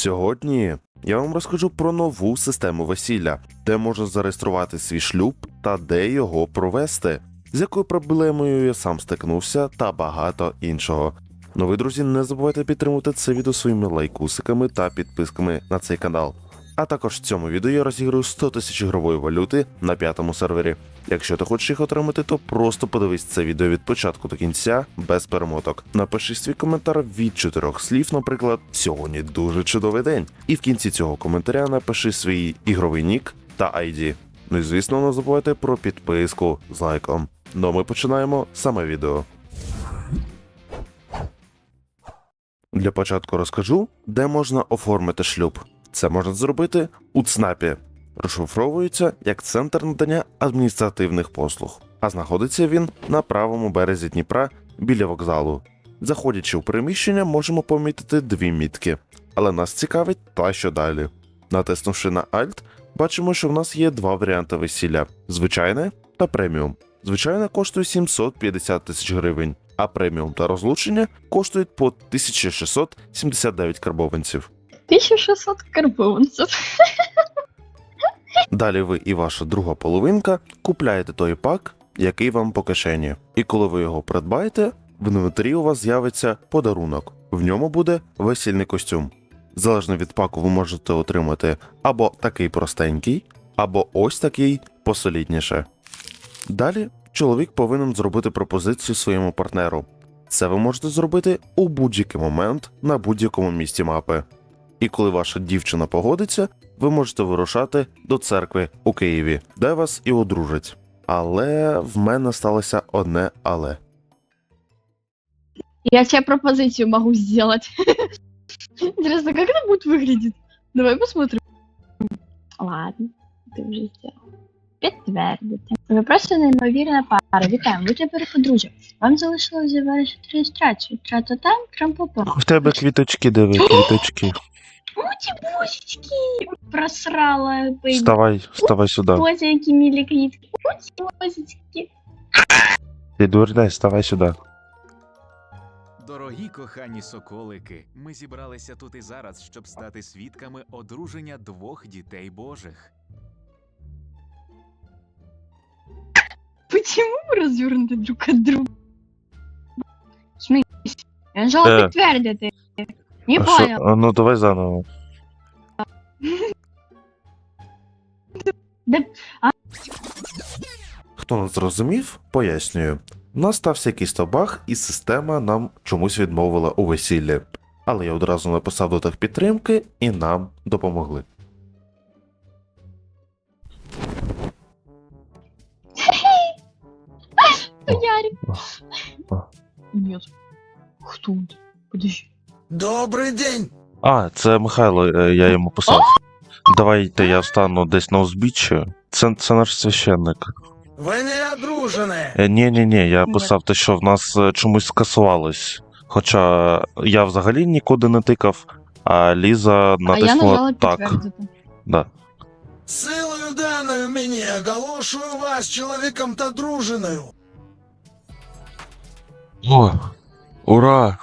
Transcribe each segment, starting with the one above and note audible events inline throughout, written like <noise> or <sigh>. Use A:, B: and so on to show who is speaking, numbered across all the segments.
A: Сьогодні я вам розкажу про нову систему весілля, де можна зареєструвати свій шлюб та де його провести, з якою проблемою я сам стикнувся та багато іншого. Ну ви, друзі, не забувайте підтримувати це відео своїми лайкусиками та підписками на цей канал. А також в цьому відео я розіграю 100 тисяч ігрової валюти на п'ятому сервері. Якщо ти хочеш їх отримати, то просто подивись це відео від початку до кінця без перемоток. Напиши свій коментар від чотирьох слів, наприклад, сьогодні дуже чудовий день. І в кінці цього коментаря напиши свій ігровий нік та ID. Ну і звісно, не забувайте про підписку з лайком. Ну а ми починаємо саме відео. Для початку розкажу, де можна оформити шлюб. Це можна зробити у ЦНАПі. Розшифровується як центр надання адміністративних послуг, а знаходиться він на правому березі Дніпра біля вокзалу. Заходячи у приміщення, можемо помітити дві мітки, але нас цікавить та що далі. Натиснувши на Alt, бачимо, що в нас є два варіанти весілля: звичайне та преміум. Звичайне коштує 750 тисяч гривень, а преміум та розлучення коштують по 1679 карбованців.
B: 1600 карбованців.
A: Далі ви і ваша друга половинка купляєте той пак, який вам по кишені. І коли ви його придбаєте, в інвентарі у вас з'явиться подарунок. В ньому буде весільний костюм. Залежно від паку, ви можете отримати або такий простенький, або ось такий посолідніше. Далі чоловік повинен зробити пропозицію своєму партнеру. Це ви можете зробити у будь-який момент на будь-якому місці мапи. І коли ваша дівчина погодиться, ви можете вирушати до церкви у Києві, де вас і одружать. Але в мене сталося одне але.
B: Я тебе пропозицию могу сделать. Интересно, как это будет выглядеть? Давай посмотрим. Ладно, ти вже сделал. Підтвердити. Ви просто неймовірна пара. Вітаємо, ви тепер подружжя. Вам залишилось завершити реєстрацію. Тра-та-та, трам-па-па.
A: В тебе квіточки, диви, квіточки.
B: Муті бусечки! Просрала, бейбі.
A: Вставай, вставай сюди.
B: Боже, які милі квітки. Муті бусечки.
A: Ти дурний, вставай сюди.
C: Дорогі кохані соколики, ми зібралися тут і зараз, щоб стати свідками одруження двох дітей Божих.
B: Почему мы развернуты друг от друга? В смысле? Я нажала
A: Э.
B: підтвердити. Не
A: А
B: понял.
A: А, Ну давай заново.
B: Да-
A: Хто не зрозумів, пояснюю. У нас стався якийсь табах, і система нам чомусь відмовила у весіллі. Але я одразу написав до техпідтримки і нам допомогли.
B: Ярик. Нет. Кто? Подожди.
D: Добрий день!
A: А, це Михайло, е, я йому писав. Давайте я встану десь на узбіччя. Це, це наш священник.
D: Ви не одружені!
A: Е, Ні, ні, ні, я писав те, що в нас е, чомусь скасувалось. Хоча я взагалі нікуди не тикав, а Ліза
B: А я
A: натиснула так. Да.
D: Силою даною мені оголошую вас чоловіком та дружиною.
A: О, ура!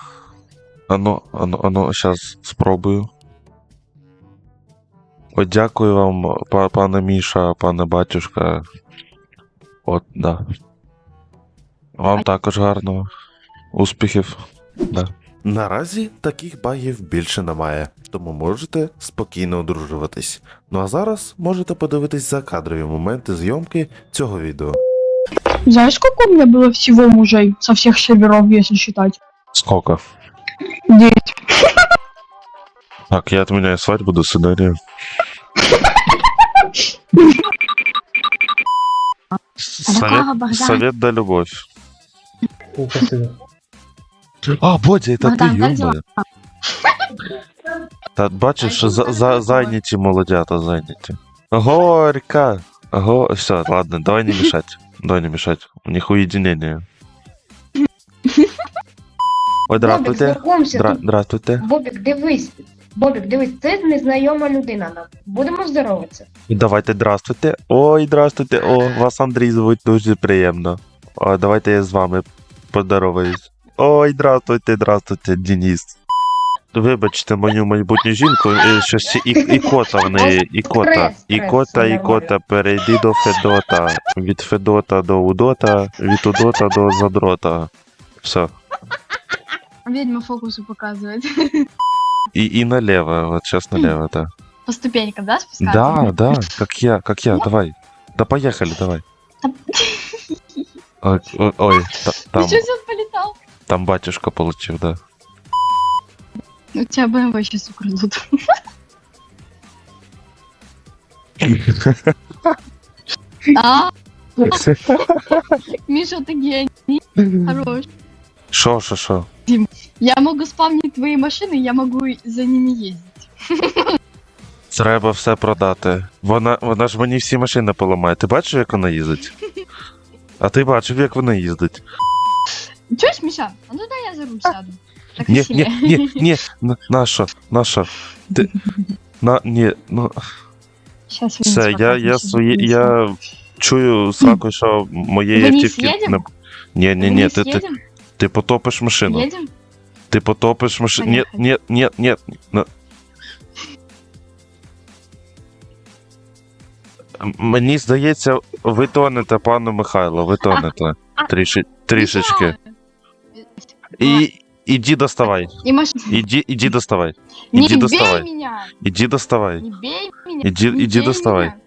A: Ану, ану, ану, зараз спробую. От дякую вам, пане Міша, пане батюшка. От, да. Вам
B: А-
A: також гарного. Успіхів. Да. Наразі таких багів більше немає, тому можете спокійно одружуватись. Ну а зараз можете подивитись закадрові моменти зйомки цього відео.
B: Знаешь, сколько у меня было всего мужей со всех серверов, если считать?
A: Сколько?
B: Девять.
A: Так, я отменяю свадьбу, до свидания.
B: какого Богдана?
A: совет да любовь. А, Бодя, это
B: Богдан,
A: ты,
B: дела?
A: ёбаный. Та бачиш,
B: А
A: за, за, зайняті молодята, зайняті. Горько. Го... Все, ладно, давай не мешать. Давай не мешать. У них уединение. Ой,
E: Бобік,
A: здравствуйте.
E: знайомся.
A: Здра... Здравствуйте.
E: Бобік, дивись. Бобік, дивись, це незнайома людина нам. Будемо здороватися.
A: Давайте здравствуйте. Ой, здравствуйте. О, вас Андрій звуть дуже приємно. О, давайте я з вами поздороваюсь. Ой, здравствуйте, здравствуйте, Денис.
F: вибачте мою майбутню жінку, е, щось і, ікота в неї, ікота.
E: Стрес,
F: Ікота,
E: стрес,
F: ікота, перейди до Федота. Від Федота до Удота, від Удота до Задрота. Все.
B: Ведьма фокусы показывает.
F: І, і налево, от сейчас налево, да.
B: По ступенькам, да, спускаться?
F: Да, да, как я, как я, давай. Да поехали, давай. Ой, ой, <laughs> ой, та- там,
B: себе, он полетал.
F: там батюшка получил, да.
B: У тебя БМВ сейчас украдут. <laughs> А, Миша, ты гений. Хорош.
F: Шо, шо, шо?
B: Я могу спавнить твои машины, я могу за ними ездить.
F: Треба все продати. Вона, вона ж мені всі машини поламає. Ти бачиш, як вона їздить? А ти бачив, як вона їздить?
B: Чуешь, Миша? А ну дай я за руль сяду. Так
F: Ні, ні, ні, <laughs> ні, на- наша, наша. Ти, на, ні, ну,
B: Сейчас
F: все, я, я свої, я чую сраку, що моєї автівки не... Ні, ні, ні, ти, ти,
B: Едем?
F: ти потопиш машину.
B: Едем?
F: Ти потопиш машину. Ні, ні, ні. на- Мені здається, ви тонете, пане Михайло, ви тонете. Тріши, трішечки. І іди доставай.
B: И машина.
F: Іди, іди доставай.
B: Не
F: Іди
B: бей
F: доставай.
B: меня!
F: Іди доставай.
B: Не бей меня!
F: Іди,
B: не
F: іди
B: бей
F: доставай.
B: меня.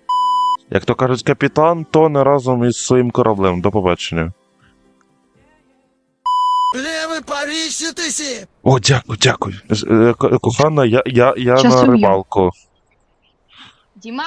F: Як то кажуть, капітан тоне разом із своїм кораблем. До побачення.
D: Повеситесь!
F: О, дякую, дякую. Е, ко- Кохана, я, я, я
B: Щас
F: на
B: уб'ю.
F: рибалку.
B: Дима!